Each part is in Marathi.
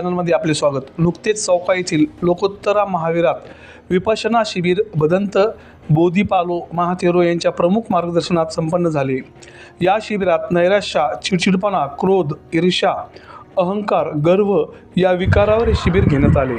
चॅनलमध्ये आपले स्वागत. नुकतेच चौका येथील लोकोत्तरा महावीरात विपशना शिबिर बदंत बोधीपालो महाथेरो यांच्या प्रमुख मार्गदर्शनात संपन्न झाले. या शिबिरात नैराश्या चिडचिडपणा क्रोध ईर्षा अहंकार गर्व या विकारावर हे शिबिर घेण्यात आले.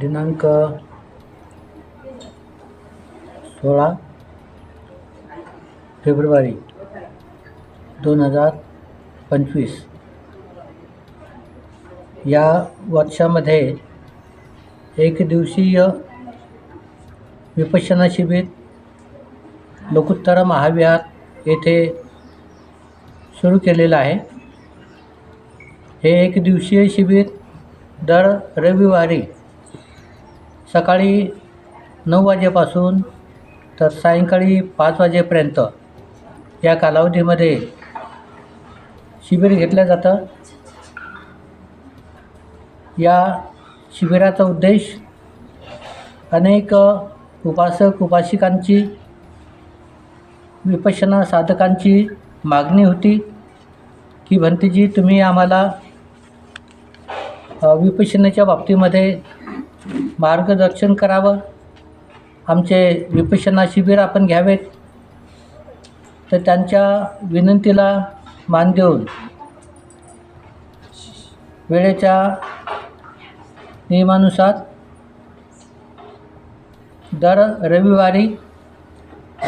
दिनांक सोळा फेब्रुवारी दोन हजार पंचवीस. या वर्षामध्ये एक दिवसीय विपशना शिबिर लोकोत्तरा महाविहार येथे सुरू केलेलं आहे. हे एक दिवसीय शिबिर दर रविवारी सकाळी नऊ वाजेपासून तर सायंकाळी पाच वाजेपर्यंत या कालावधीमध्ये शिबिर घेतलं जातं. या शिबिराचा उद्देश अनेक उपासक उपासिकांची विपशना साधकांची मागणी होती की भंतीजी तुम्ही आम्हाला विपशनेच्या बाबतीमध्ये मार्गदर्शन करावं. आमचे विपशना शिबिर आपण घ्यावेत. तर त्यांच्या विनंतीला मान देऊन वेळेच्या नियमानुसार दर रविवारी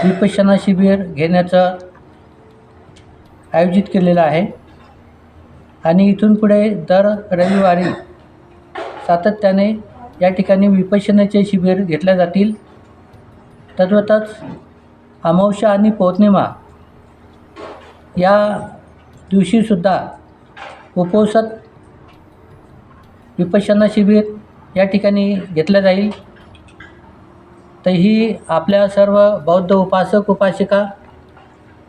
विपशना शिबिर घेण्याचं आयोजित केलेलं आहे. आणि इथून पुढे दर रविवारी सातत्याने या ठिकाणी विपशनाचे शिबिर घेतल्या जातील. तद्वतच अमावस्या आणि पौर्णिमा या दिवशीसुद्धा उपवसत विपशना शिबिर या ठिकाणी घेतलं जाईल. तर ही आपल्या सर्व बौद्ध उपासक उपासिका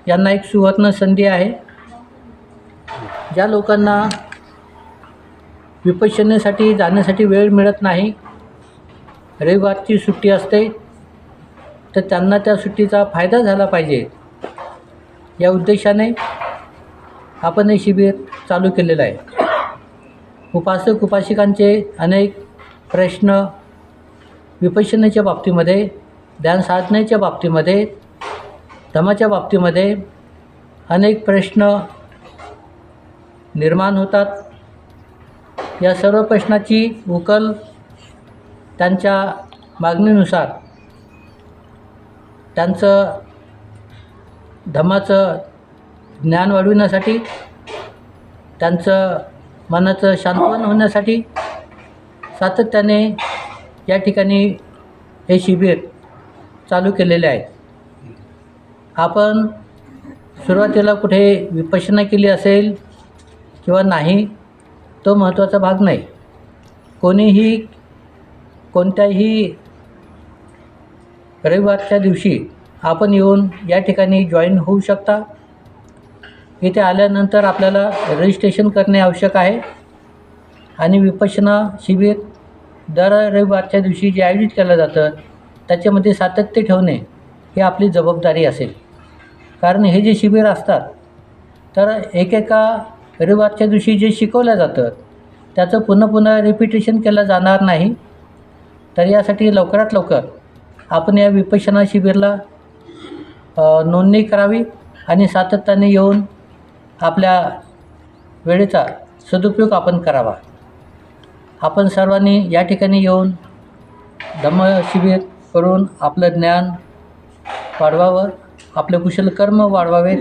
यांना एक सुवर्ण संधी आहे. ज्या लोकांना विपश्यनेसाठी जाण्यासाठी वेळ मिळत नाही. रविवारची सुट्टी असते तर त्यांना त्या सुट्टीचा फायदा झाला पाहिजे. या उद्देशाने आपण हे शिबिर चालू केलेलं आहे. उपासक उपासिकांचे अनेक प्रश्न विपश्यनेच्या बाबतीमध्ये ध्यान साधनेच्या बाबतीमध्ये धमाच्या बाबतीमध्ये अनेक प्रश्न निर्माण होतात. या सर्व प्रश्नाची उकल त्यांच्या मागणीनुसार त्यांचं धमाचं ज्ञान वाढविण्यासाठी त्यांचं मनाचं शांतवन होण्यासाठी सातत्याने या ठिकाणी हे शिबिर चालू केलेले आहे आपण सुरुवातीला कुठे विपशना केली असेल किंवा नाही तो महत्त्वाचा भाग नाही. कोणीही कोणत्याही रविवारच्या दिवशी आपण येऊन या ठिकाणी जॉईन होऊ शकता. इथे आल्यानंतर आपल्याला रजिस्ट्रेशन करणे आवश्यक आहे. आणि विपशना शिबिर दर रविवारच्या दिवशी जे आयोजित केलं जातं त्याच्यामध्ये सातत्य ठेवणे ही आपली जबाबदारी असेल. कारण हे जे शिबिर असतात तर एकेका रविवारच्या दिवशी जे शिकवलं जातं त्याचं पुन्हा पुन्हा रिपिटेशन केलं जाणार नाही. तर यासाठी लवकरात लवकर आपण या विपशना शिबिरला नोंदणी करावी आणि सातत्याने येऊन आपल्या वेळेचा सदुपयोग आपण करावा. आपण सर्वांनी या ठिकाणी येऊन धम्म शिबिर करून आपलं ज्ञान वाढवावं आपले कुशल कर्म वाढवावेत.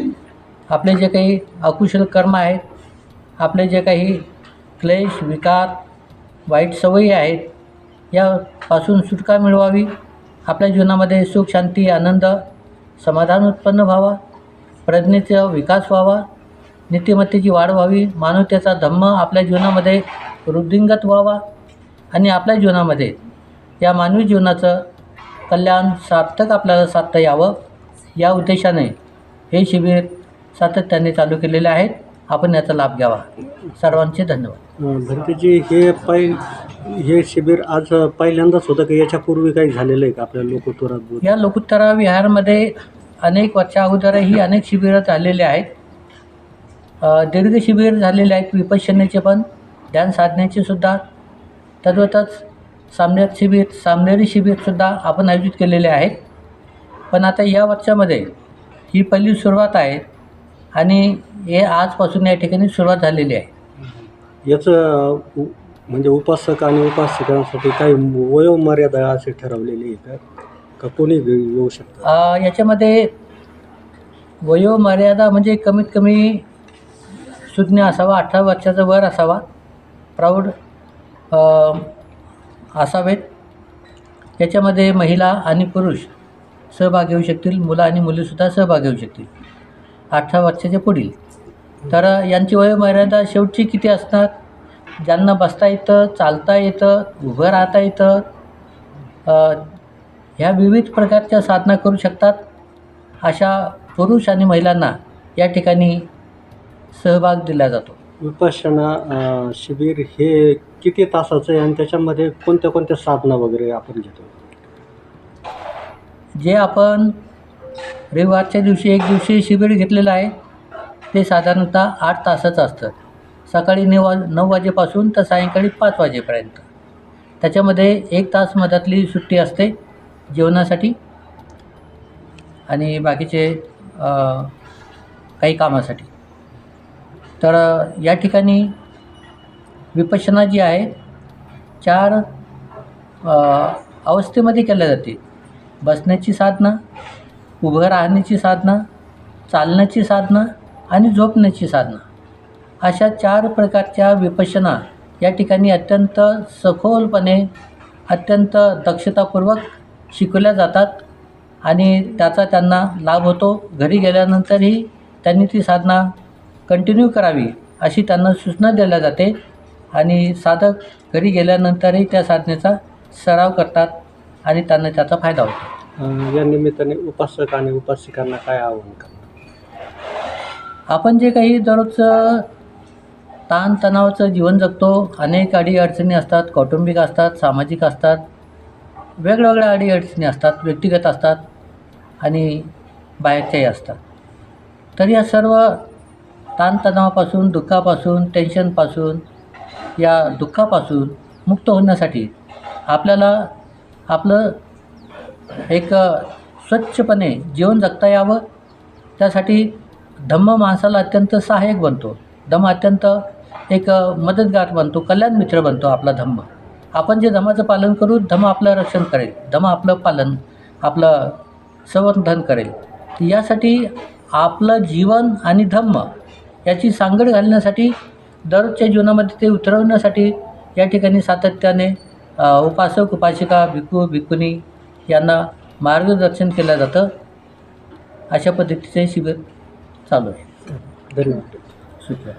आपले जे काही अकुशल कर्म आहेत आपले जे काही क्लेश विकार वाईट सवयी आहेत यापासून सुटका मिळवावी. आपल्या जीवनामध्ये सुख शांती आनंद समाधान उत्पन्न व्हावा. प्रज्ञेचा विकास व्हावा. नीतिमत्तेची वाढ व्हावी. मानवतेचा धम्म आपल्या जीवनामध्ये वृद्धिंगत व्हावा. आणि आपल्या जीवनामध्ये या मानवी जीवनाचं कल्याण सार्थक आपल्याला साधता यावं या उद्देशाने हे शिबिर सातत्याने चालू केलेले आहेत. आपण याचा लाभ घ्यावा. सर्वांचे धन्यवाद. भरतीजी हे पै हे शिबिर आज पहिल्यांदाच होतं की? याच्यापूर्वी काही झालेलं आहे का आपल्या लोकोत्तरात? या लोकोत्तरा विहारमध्ये अनेक वर्षा अगोदरही अनेक शिबिरं झालेले आहेत. अ, दीर्घ शिबिर झालेले आहेत विपश्यनेचे पण ध्यान साधण्याचे सुद्धा. तद्वतच सामन्यात शिबिर सामनेरी शिबिरसुद्धा आपण आयोजित केलेले आहेत. पण आता या वर्षामध्ये ही पहिली सुरुवात आहे. आणि हे आजपासून या ठिकाणी सुरुवात झालेली आहे. याचं उ- म्हणजे उपासक आणि उपासिकांसाठी काही वयोमर्यादा अशी ठरवलेली आहे का? का कोणी घे- येऊ शकतं? अ, याच्यामध्ये वयोमर्यादा म्हणजे कमीत कमी सुज्ञ असावा अठरा वर्षाचा वर असावा प्रौढ अ, असावेत. याच्यामध्ये महिला आणि पुरुष सहभाग घेऊ शकतील मुलं आणि मुलीसुद्धा सहभाग घेऊ शकतील. अठरा वर्षाच्या पुढील. तर यांची वयोमर्यादा शेवटची किती असणार? ज्यांना बसता येतं चालता येतं उभं राहता येतं ह्या विविध प्रकारच्या साधना करू शकतात. अशा पुरुष आणि महिलांना या ठिकाणी सहभाग दिला जातो. विपश्यना अं, शिबिर हे किती तासाचं आहे आणि त्याच्यामध्ये कोणत्या कोणत्या साधना वगैरे आपण घेतो? जे आपण रविवारच्या दिवशी एक दिवशी शिबिर घेतलेलं आहे. ते साधारणतः आठ तासाचं असतं. सकाळी नऊ वा नऊ वाजेपासून तर सायंकाळी पाच वाजेपर्यंत. त्याच्यामध्ये एक तास मधातली सुट्टी असते जेवणासाठी. आणि बाकीचे काही कामासाठी. तर या ठिकाणी विपश्यना जी आहे चार अवस्थेमध्ये केल्या जाते बसण्याची साधना उभं राहण्याची साधना चालण्याची साधना आणि झोपण्याची साधना. अशा चार प्रकारच्या विपशना या ठिकाणी अत्यंत सखोलपणे अत्यंत दक्षतापूर्वक शिकवल्या जातात आणि त्याचा त्यांना लाभ होतो. घरी गेल्यानंतरही त्यांनी ती साधना कंटिन्यू करावी अशी त्यांना सूचना दिल्या जाते आणि साधक घरी गेल्यानंतरही त्या साधनेचा सराव करतात आणि त्यांना त्याचा फायदा होतो. या निमित्ताने उपासक आणि उपासिकांना काय आव्हान करणार? आपण जे काही दररोजचं ताणतणावाचं जीवन जगतो अनेक अडी अडचणी असतात कौटुंबिक असतात सामाजिक असतात वेगवेगळ्या अडी अडचणी असतात व्यक्तिगत असतात आणि बाहेरच्याही असतात. तर या सर्व ताणतणावापासून दुःखापासून टेन्शनपासून या दुःखापासून मुक्त होण्यासाठी आपल्याला आपलं एक स्वच्छपणे जीवन जगता यावं. त्यासाठी धम्म माणसाला अत्यंत सहाय्यक बनतो. धम्म अत्यंत एक मदतगार बनतो कल्याण मित्र बनतो आपला धम्म. आपण जे धम्माचं पालन करू धम्म आपलं रक्षण करेल. धम्म आपलं पालन आपलं संवर्धन करेल. यासाठी आपलं जीवन आणि धम्म याची सांगड घालण्यासाठी दररोजच्या जीवनामध्ये ते उतरवण्यासाठी या ठिकाणी सातत्याने उपासक उपासिका भिक्खू भिक्खुनी यांना मार्गदर्शन केलं जातं. अशा पद्धतीचे शिबिर चालू आहे. धन्यवाद. सुचवा